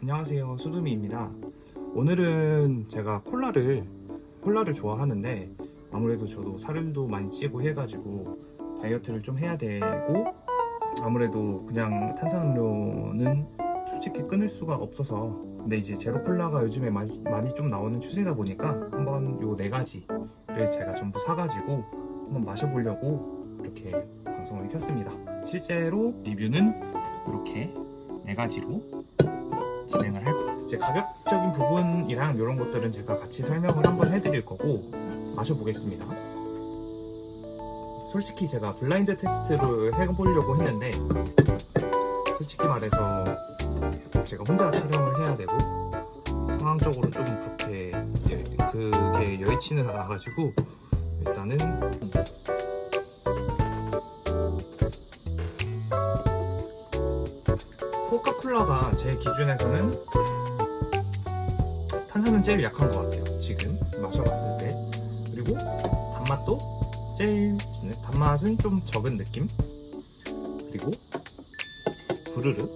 안녕하세요. 수두미입니다. 오늘은 제가 콜라를 콜라를 좋아하는데 아무래도 저도 살도 많이 찌고 해가지고 다이어트를 좀 해야 되고 아무래도 그냥 탄산음료는 솔직히 끊을 수가 없어서 근데 이제 제로 콜라가 요즘에 많이, 많이 좀 나오는 추세다 보니까 한번 요 네 가지를 제가 전부 사가지고 한번 마셔보려고 이렇게 방송을 켰습니다. 실제로 리뷰는 이렇게 네 가지로 진행을 할 거예요. 이제 가격적인 부분이랑 이런 것들은 제가 같이 설명을 한번 해드릴 거고 마셔보겠습니다. 솔직히 제가 블라인드 테스트를 해보려고 했는데 솔직히 말해서 제가 혼자 촬영을 해야 되고 상황적으로 좀 그렇게 예, 그게 여의치는 않아가지고 일단은 코카콜라가 제 기준에서는 탄산은 제일 약한 것 같아요. 지금 마셔봤을 때. 그리고 단맛도 제일 단맛은 좀 적은 느낌. 그리고 부르르.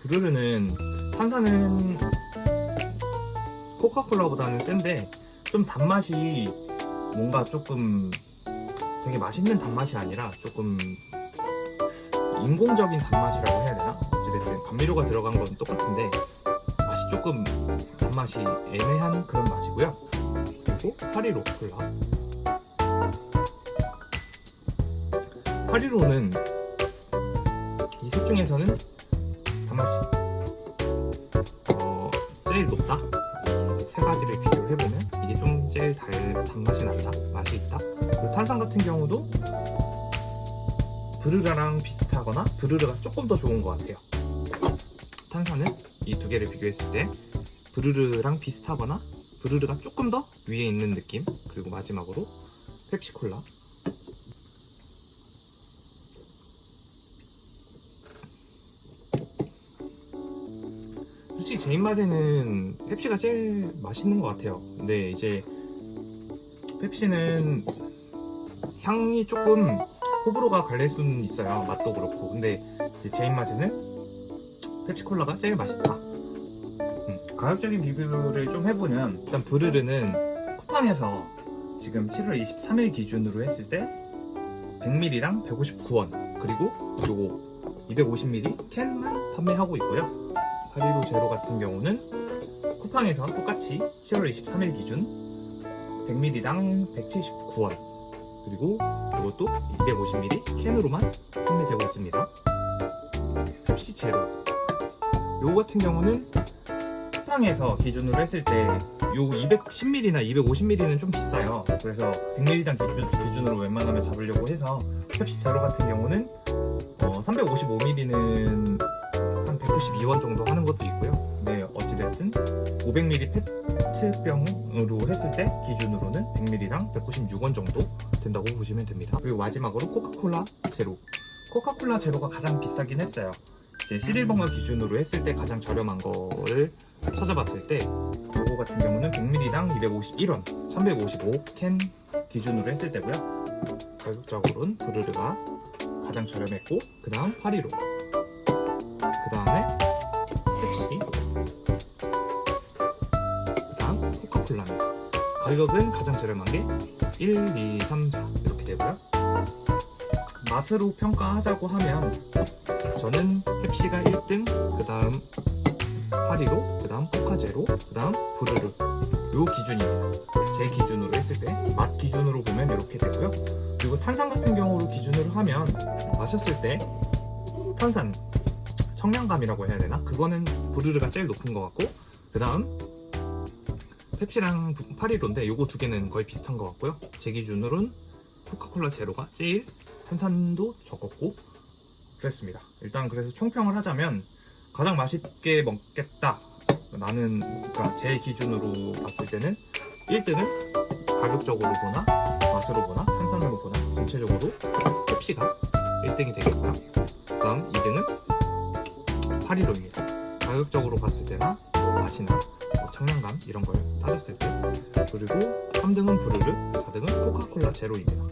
부르르는 탄산은 코카콜라보다는 센데 좀 단맛이 뭔가 조금 되게 맛있는 단맛이 아니라 조금 인공적인 단맛이라고 해야 되나? 어찌됐든 감미료가 들어간 건 똑같은데 맛이 조금 단맛이 애매한 그런 맛이고요. 그리고 파리로 콜라. 파리로는 이 셋 중에서는 단맛이 어, 제일 높다. 이세 가지를 비교를 해보면 이게 좀 제일 달, 단맛이 난다. 맛이 있다. 그리고 탄산 같은 경우도 브르르랑 비슷하거나 브르르가 조금 더 좋은 것 같아요. 탄산은 이 두 개를 비교했을 때 브르르랑 비슷하거나 브르르가 조금 더 위에 있는 느낌. 그리고 마지막으로 펩시콜라. 솔직히 제 입맛에는 펩시가 제일 맛있는 것 같아요. 근데 이제 펩시는 향이 조금 호불호가 갈릴 수는 있어요. 맛도 그렇고. 근데 제 입맛에는 펩시콜라가 제일 맛있다. 음, 가격적인 비교를 좀 해보면 일단 브르르는 쿠팡에서 지금 7월 23일 기준으로 했을 때 100ml랑 159원 그리고 요거 250ml 캔만 판매하고 있고요. 파리로 제로 같은 경우는 쿠팡에서 똑같이 7월 23일 기준 100ml당 179원 그리고 이것도 250ml 캔으로만 판매되고 있습니다. 펩시 제로. 요거 같은 경우는 쿠팡에서 기준으로 했을 때 요 210ml나 250ml는 좀 비싸요. 그래서 100ml당 기준, 기준으로 웬만하면 잡으려고 해서 펩시 제로 같은 경우는 어, 355ml는 한 192원 정도 하는 것도 있고요. 네, 어찌됐든 500ml 페트병으로 했을 때 기준으로는 100ml당 196원 정도 된다고 보시면 됩니다. 그리고 마지막으로 코카콜라 제로. 코카콜라 제로가 가장 비싸긴 했어요. 이제 11번가 기준으로 했을 때 가장 저렴한 거를 찾아봤을 때 요거 같은 경우는 100ml당 251원, 355캔 기준으로 했을 때고요. 가격적으로는 브르르가 가장 저렴했고 그 다음 파리로 그 다음에 펩시 그 다음 코카콜라입니다. 가격은 가장 저렴한 게 1, 2, 3, 4 이렇게 되고요. 맛으로 평가하자고 하면 저는 펩시가 1등, 그 다음 파리로, 그 다음 코카제로, 그 다음 부르르 요 기준입니다. 제 기준으로 했을 때 맛 기준으로 보면 이렇게 되고요. 그리고 탄산 같은 경우로 기준으로 하면 마셨을 때 탄산 청량감이라고 해야 되나? 그거는 부르르가 제일 높은 것 같고 그 다음 펩시랑 부- 파리로인데 요거 두 개는 거의 비슷한 것 같고요. 제 기준으로는 코카콜라 제로가 제일 탄산도 적었고 그랬습니다. 일단 그래서 총평을 하자면 가장 맛있게 먹겠다. 나는 그러니까 제 기준으로 봤을 때는 1등은 가격적으로 보나 맛으로 보나 탄산으로 보나 전체적으로 펩시가 1등이 되겠고요. 그다음 2등은 파리로입니다. 가격적으로 봤을 때나 뭐 맛이나 뭐 청량감 이런 걸 따졌을 때 그리고 3등은 브루르, 4등은 코카콜라 제로입니다.